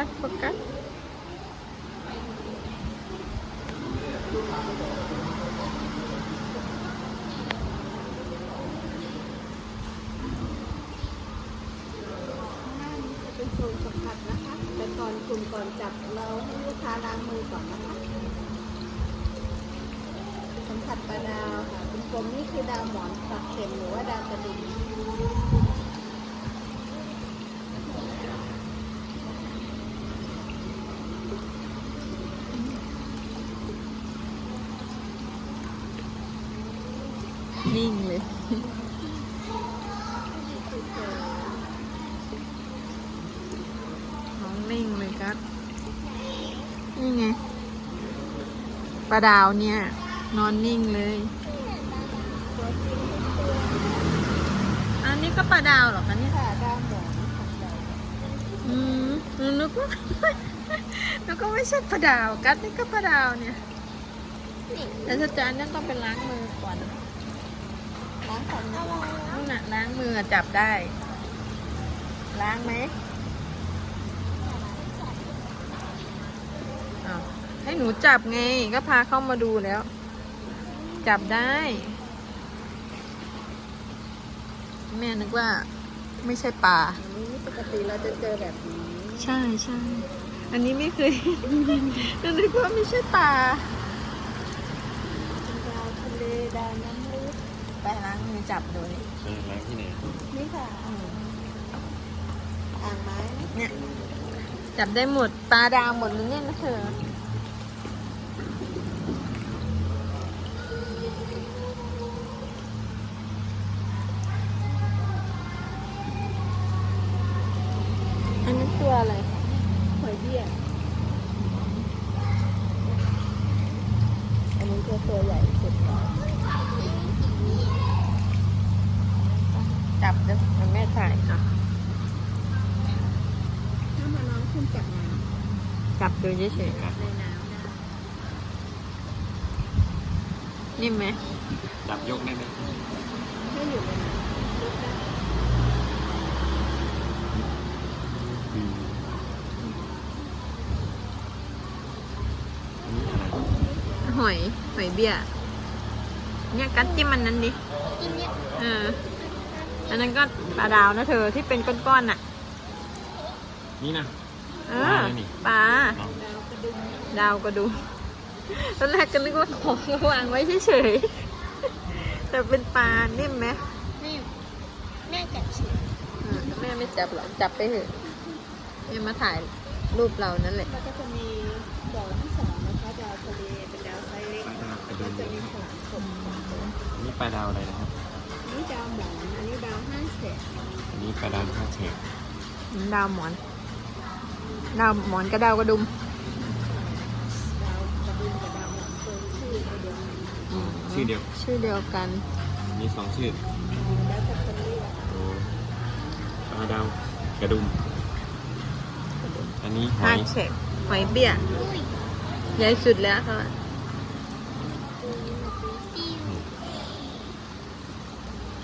กัสโฟกัสเป็นโซนสัมผัสนะคะ แต่ก่อนกลุ่มก่อนจับเราให้ลูกค้าล้างมือก่อนนะคะ สัมผัสปลาดาวค่ะเป็นกลมนี่คือดาวหมอนปักเข็มหรือว่าดาวกระดิ่ง นิ่งเลย น้องนิ่งเลยกัสนี่ไงปลาดาวเนี่ย นอนนิ่งเลยอันนี้ก็ปลาดาวเหรอคะเนี่ยค่ะดาวหมอนอืมนึกว่านึกว่าไม่ใช่ปลาดาวกัสนี่ก็ปลาดาวเนี่ยแต่ถ้าจานนั่นต้องเป็นล้างมือก่อน นนู่นน่ะล้างมือจับได้ ล้างไหมอ้าวให้หนูจับไงก็พาเข้ามาดูแล้ว จับได้ แม่นึกว่าไม่ใช่ปลาอันนี้ปกติเราจะเจอแบบนี้ ใช่ใช่อันนี้ไม่เคยนึกว่าไม่ใช่ปลาเป็นดาวทะเลดาวน้ำ ลึกไปล้างมือจับดูนี่เออล้างที่ไหนนี่ค่ะอ่างไม้เนี่ยจับได้หมดปลาดาวหมดเลยเนี่ยนะเธออันนี้ตัวอะไรหอยเบี้ยอันนี้จะตัวใหญ่สุดค่ะจับเด้อมันแม่ถ่ายค่ะ ถ้ามาน้องขึ้นจากน้ จับดูเฉยๆค่ะำในน้ำนะนิ่มไหมจับยกได้ไหมให้อยู่ในน้ำลึกได้อืมอันนี้อะไรหอย หอยเบี้ย เนี่ยกัดจิ้มมันนั้นดิเออ อันนั้นก็ปลาดาวนะเธอที่เป็นก้อนๆน่ะ นี่นะ เอปลาออะไรนี่ปลาเอาดาวกระดุมดาวก็ดูตอนแรกก็นึกว่าของวางไว้เฉยๆแต่เป็นปลานิ่มไหมแม่แม่จับฉีอืมแม่ไม่จับหรอกจับไปเถอะแม่มาถ่ายรูปเรานั่นแหละแล้วก็จะมีดาวที่สองนะคะดาวทะเลเป็นดาวไซส์เล็กปลาดาวกระก็ดุมจะมีขนาดสมอันนี้ปลาดาวอะไรนะครับอันนี้ดาวหมอนอันนี้ดาวห้าเศษอันนี้ปลาดาวข้าวเฉกดาวหมอน ดาวหมอนกับดาวกระดุมดาวกระดุมกับดาวหมอนตัวชื่อเดียวกันอืมชื่อเดียว ชื่อเดียวกัน มีสองชื่อแล้วแต่คนเรียกโอ้ปลาดาวกระดุม อันนี้หอห้ายเฉกหอยเบี้ยใหญ่สุดแล้วค่ะ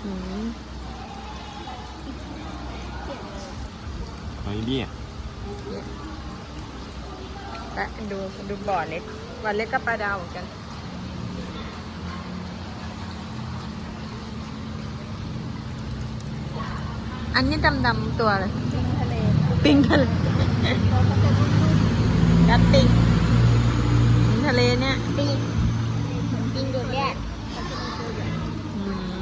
อืมหอยเบี้ย และดูดูบ่อเล็กบ่อเล็กก็ปลาดาวเหมือนกัน อันนี้ดำๆตัวอะไรปิงทะเลปิงทะเลเขาก็จะรุ่นกัดปิงปิงทะเลเนี่ยๆปิงปิงโดนแยกอืม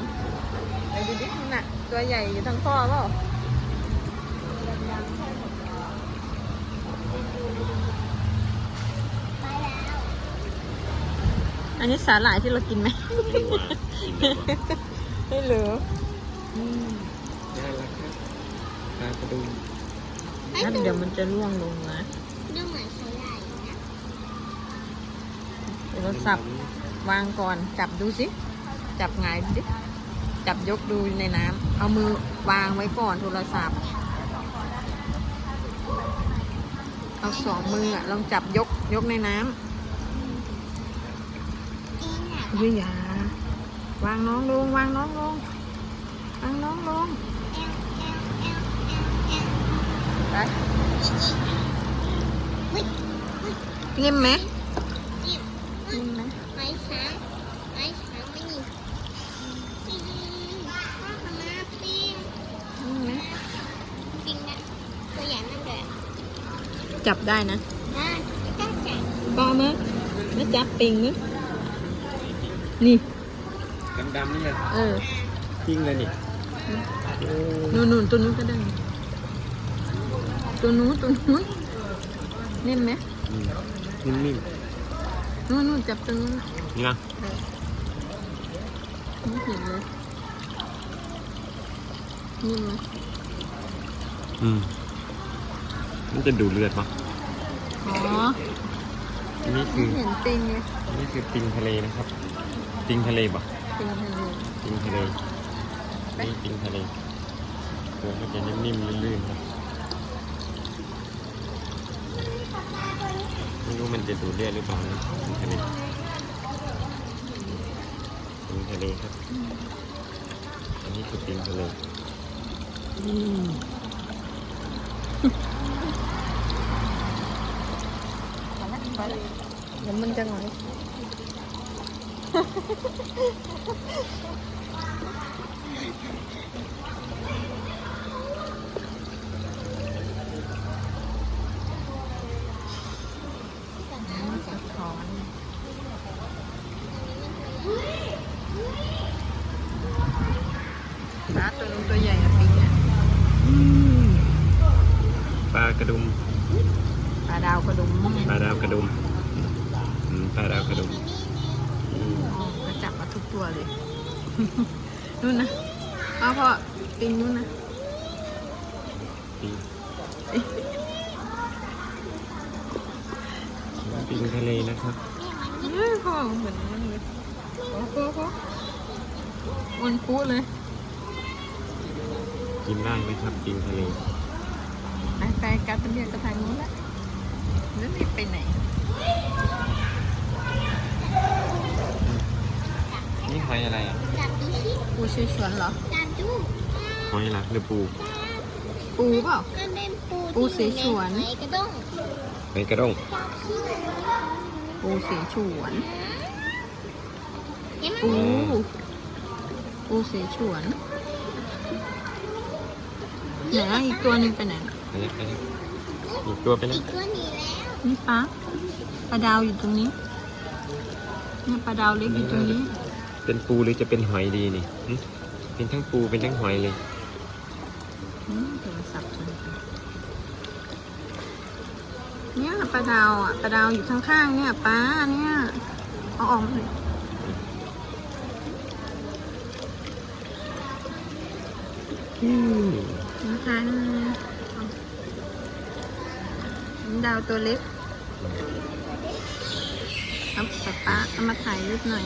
ไปดูดินั่นน่ะตัวใหญ่อยู่ทั้งข้อเปล่า ดำๆใช่หมดแล้วไปแล้ว อันนี้สาหร่ายที่เรากินไหมไม่รู้ว่ากินได้ไหมไม่รู้อืมน่ารักครับปลากระดุมงั้นเดี๋ยวมันจะร่วงลงนะดูเหมือนใช้ได้นะโทรศัพท์วางก่อนจับดูสิ จับหงายดูสิจับยกดูในน้ำเอามือวางไว้ก่อนโทรศัพท์ เอาสองมืออะลองจับยกยกในน้ำ เฮ้ยอย่าวางน้องลงวางน้องลงวางน้องลงไปนิ่มไหมนิ่มไหมไม้ช้างไม้ช้างไม่นิ่มข้าวมาปิ้งนิ่มไหมปิ้งนะตัวใหญ่มากเลยจับได้นะอะตั้งใจป้ามามาจับปิงมั้ย นี่ดำๆนี่เลยเออปิ้งเลยนี่โอ้นู่นนู่นตัวนู้นก็ได้ ตัวนู้นตัวนู้นนิ่มไหมอืมนิ่มนู่นนู่นจับตัวนู้นน่ะๆนี่นะเออไม่เห็นเลยนิ่มไหมอืมมันจะดูดเลือดปะอ๋ออันนี้คืไม่อเห็นปิงเลยอันนี้คือปิงทะเลนะครับ ปิงทะเลปะปิงทะเลปิงทะเลไปนี่ปิงทะเลตัวก็จะนิ่มๆลื่นๆครับไม่รู้มันจะดูดเลือดหรือเปล่านะปิงทะเลปิงทะเลครับ อันนี้คือปิงทะเลอืมไปแล้วเดี๋ยวมันจะหงอยสะท้อน ปลาตัวนู้นตัวใหญ่อะปิงอะปลากระดุม ปลาดาวกระดุมปลาดาวกระดุมอืมปลาดาวกระดุม ตัวเลย นู่นนะพ่อพ่อปิงนู่นนะปิงปิงทะเลนะครับเฮ้ยพ่อเหมือนมันเลยพ่อพ่อพ่อมันปุ๊เลย กินได้ไหมครับปิงทะเลไปไปกัดเป็นเรียกกระทางนู้นละแล้วนี่ไปไหน นี่หอยอะไรอะจับดูสิปูชื่อชวนเหรอจับดูหอยหลักหรือปูปูเปล่ามันเป็นปูปูสีฉวนในกระด้งหอยกระด้งจับสิปูสีฉวนเห็นไหมปู ปูสีฉวนไหนอะอีกตัวหนึงไปไหนไปแล้วไปแล้วอีกตัวไปแล้อีวกตัวหนี้แล้วนี่ปลาปลาดาวอยู่ตรงนี้เนี่ยปลาดาวเล็กอยู่ตรงนี้ เป็นปูหรือจะเป็นหอยดีนี่หึเป็นทั้งปูเป็นทั้งหอยเลย อืมโทรศัพท์ฉันเนี่ยปลาดาวอะปลาดาวอยู่ข้างๆเนี่ยปลาเนี่ยเอาออกมาเลยอืมนะคะดาวตัวเล็กเอาป๊าป๊าเอามาถ่ายรูปหน่อย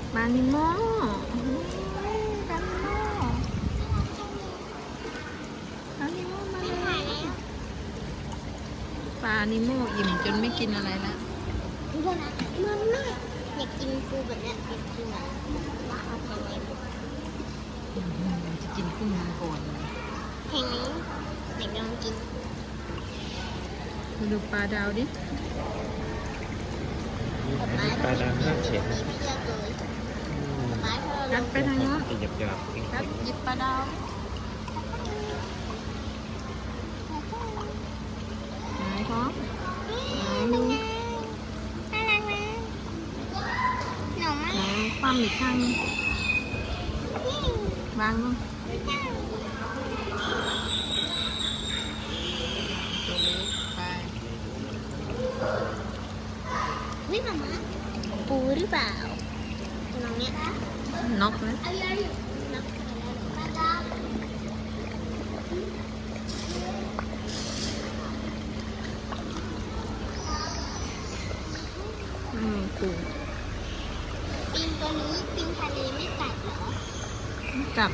มเข้าอุโมงค์กัดบอกกัดเหรอเนาะพี่มานิโมปลานิโมปลานิโมมาไม่เลยถ่ายแล้วปลานิโมอิ่มจนไม่กินอะไรแล้วดูด้วยนะมันมากอยากกินปูแบบเนี้ยอยากกินอะว่าเอาแพงไหมจะกินกุ้งมังกรเลยแพงไหมอยากลองกินมาดูปลาดาวดิอันนี้ปลาดาวห้าเฉดนะ ไม่เลือกเลยไม้พอเรากัดไปทางโน้นจะหยับหยับกัดหยิบปลาดาวไหนพร้อมไหนดูน่ารักนะหนูมาไหนคว่ำอีกข้างหนึงวางลง น็อกนะอืมปูปิงตัวนี้ปิงทะเลไม่กัดเหรอ ไม่กัด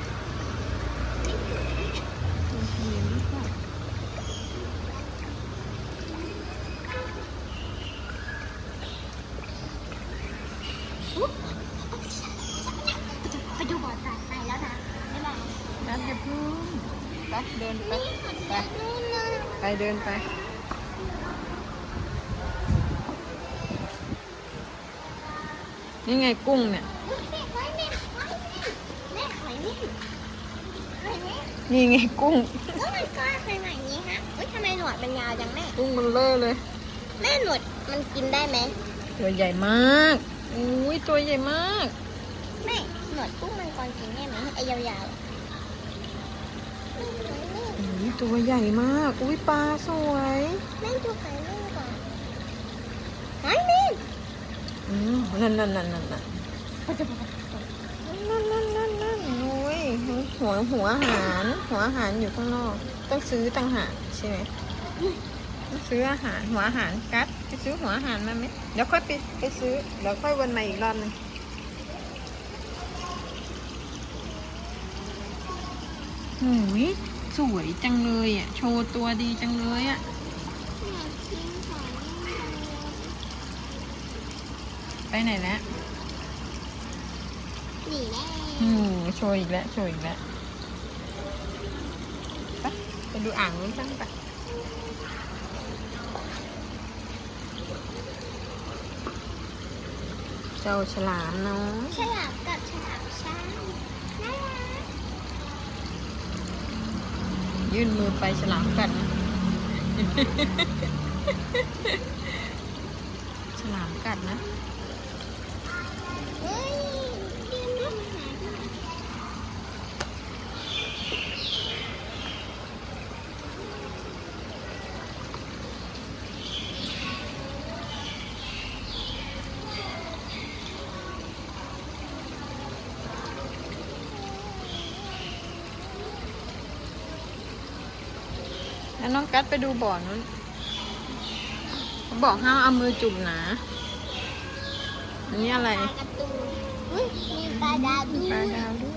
เดินไป ไปนู่นนะไปเดินไป นี่ไงกุ้งเนี่ยแม่หอยแม่หอยแม่หอยแม่หอยแม่นี่ไงกุ้งแล้วมันก็เป็นแบบนี้ฮะเฮ้ยทำไมหนวดมันยาวจังแม่ กุ้งมันเลอะเลย แม่หนวดมันกินได้ไหม ตัวใหญ่มาก อุ้ยตัวใหญ่มาก แม่หนวดกุ้งมันก่อนกินได้ไหมไอ้ยาวๆ ตัวใหญ่มาก อุ้ยปลาสวยแม่ดูหอยแม่ก่อนหอยแม่อืมนั่นนั่นนั่นนั่นนั่นนั่นนั่นนั่นนั่นโอ้ยหัวหัวอาหาร หัวอาหารอยู่ข้างนอก ต้องซื้อต่างหากใช่ไหมต้องซื้ออาหารหัวอาหารกัดไปซื้อหัวอาหารมาไหมเดี๋ยวค่อยไปไปซื้อเดี๋ยวค่อยวนมาอีกรอบหนึงหูย สวยจังเลยอะ โชว์ตัวดีจังเลยอะอยากกินหอยแม่ไปไหนแล้วหนีแน่อืมโชว์อีกแล้ว โชว์อีกแล้ว ไปไปดูอ่างนู้นบ้างไปเจ้าฉลามเนาะฉลามกับฉลามช้างน่ารัก ยื่นมือไปฉลามกัดนะ ฉลามกัดนะ เฮ้ยยืนดูหาดู แล้วน้องกัดไปดูบ่อนู้นบอกห้ามเอามือจุ่มนะอันนี้อะไรปลาการ์ตูนอุ้ยมีปลาดาวด้วปลาดาวด้วย